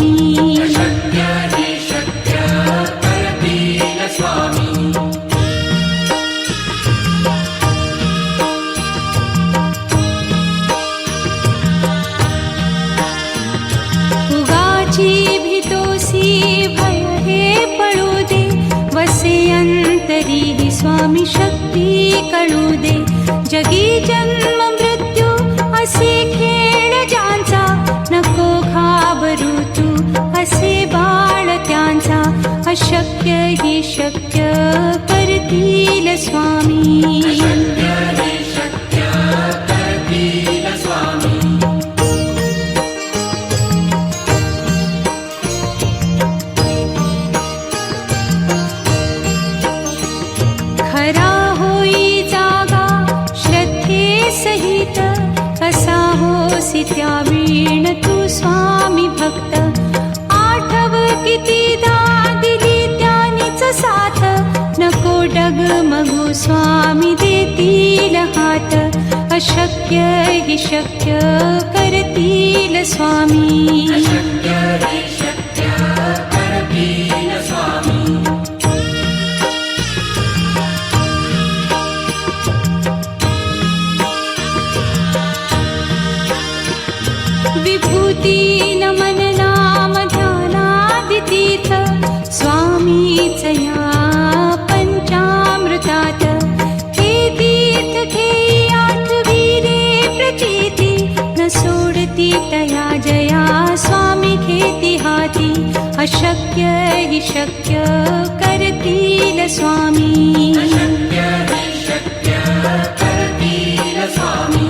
你。স্বামী अशक्य हि शक्य करतील स्वामी। विभूति न मननामध्यानादितीथ स्वामी चया तिहासि अशक्य हि शक्य करतील स्वामी। अशक्य हि शक्य करतील स्वामी।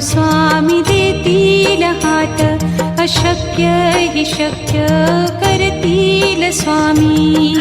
स्वामी दे तिल अशक्य हि शक्य करतील स्वामी।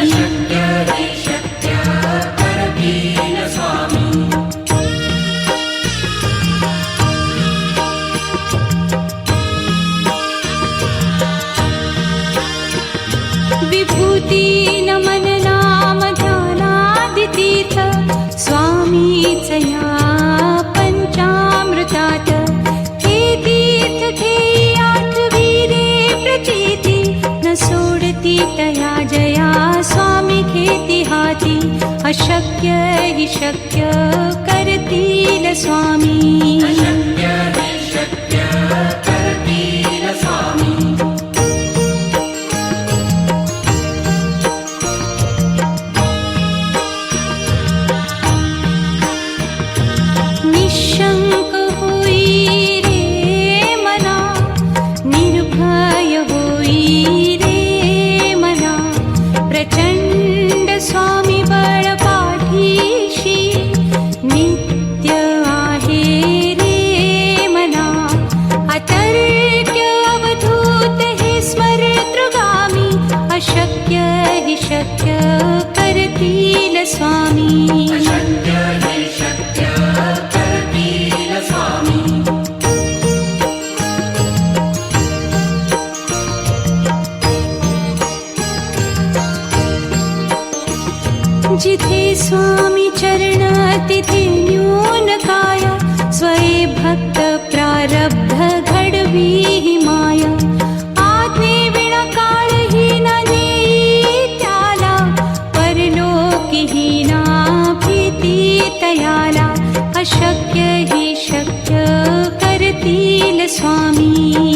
सोडती तया जया स्वामी घेती हाती। अशक्य हि शक्य करतील स्वामी। शक्य हि शक्य करतील स्वामी प्रचण्ड स्वामी बळ पाठीशी नित्य आहे रे मना। हे स्मरतृगामी अशक्य हि शक्य करतील स्वामी स्वामी चरण तिथे न्यून काय स्वये भक्त प्रारब्ध घडवी हि माया। आज्ञे विण काळही न नेई त्याला ना अशक्य हि शक्य करतील स्वामी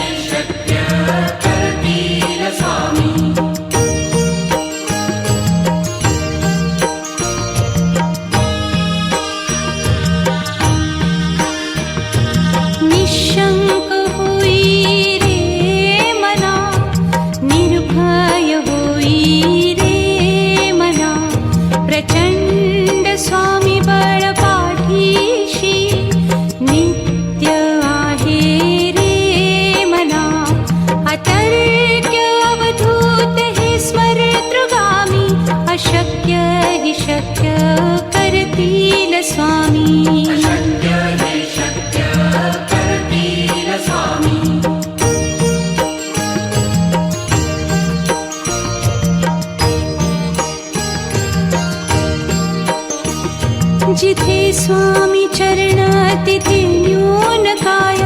जिते स्वामी चरणातिथिन्यूनकाय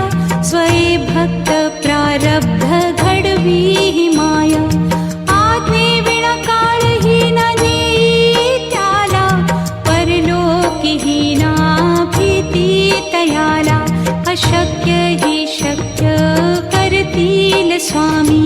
स्वये भक्त प्रारब्ध खडवीहि माया। आत्मृणकारीना दीत्यारा परलोकिही नायारा अशक्य हि शक्य करतील स्वामी।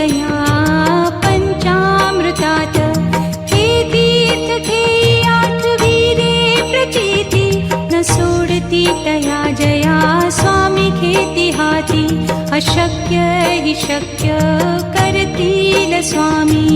तया पञ्चामृतात् केतीर्थेयात् वीरे प्रचेति न सोडति तया जया स्वामी केतिहाति अशक्य हि शक्य करति न स्वामी।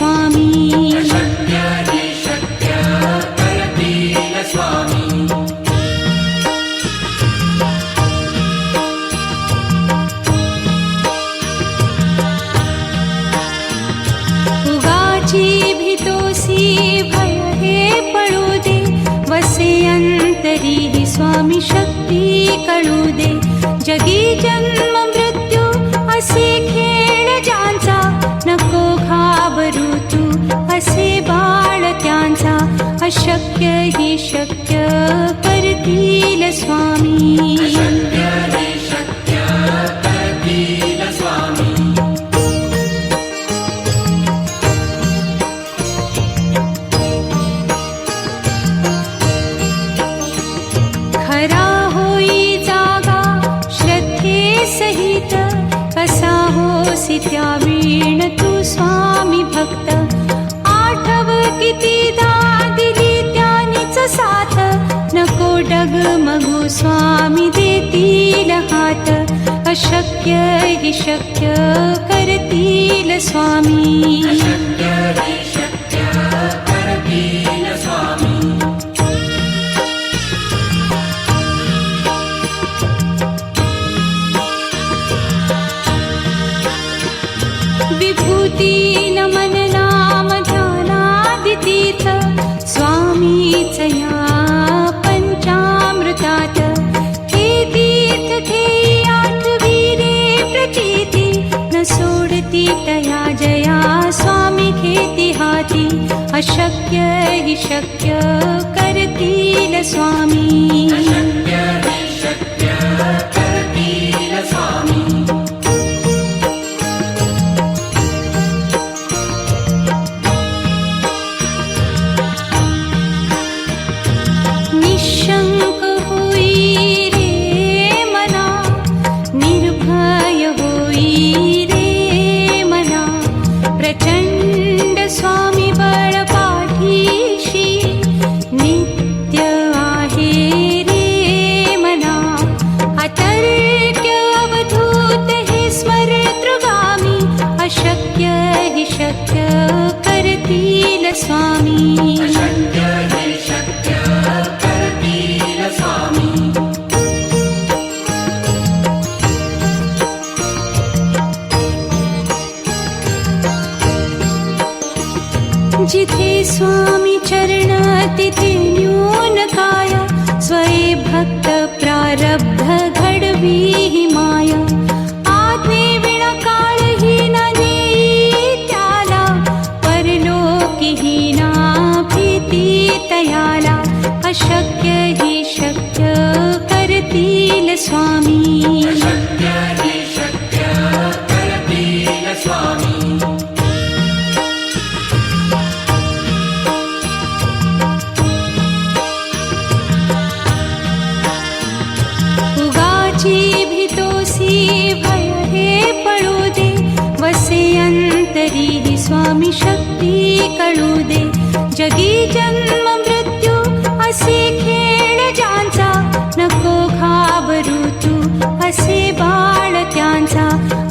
स्वामी स्वामी। विभूति न नाम जानादितीथ स्वामी चया पञ्चामृताति ीतया जया स्वामी केतिहाी अशक्य हि शक्य करतील न स्वामी। अशक्य हि शक्य करतील स्वामी अशक्य हि शक्य करतील स्वामी। जिथे स्वामी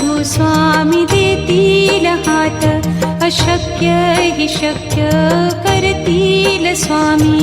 मो स्वामी देतिल हाट अशक्य हि शक्यतिल स्वामी.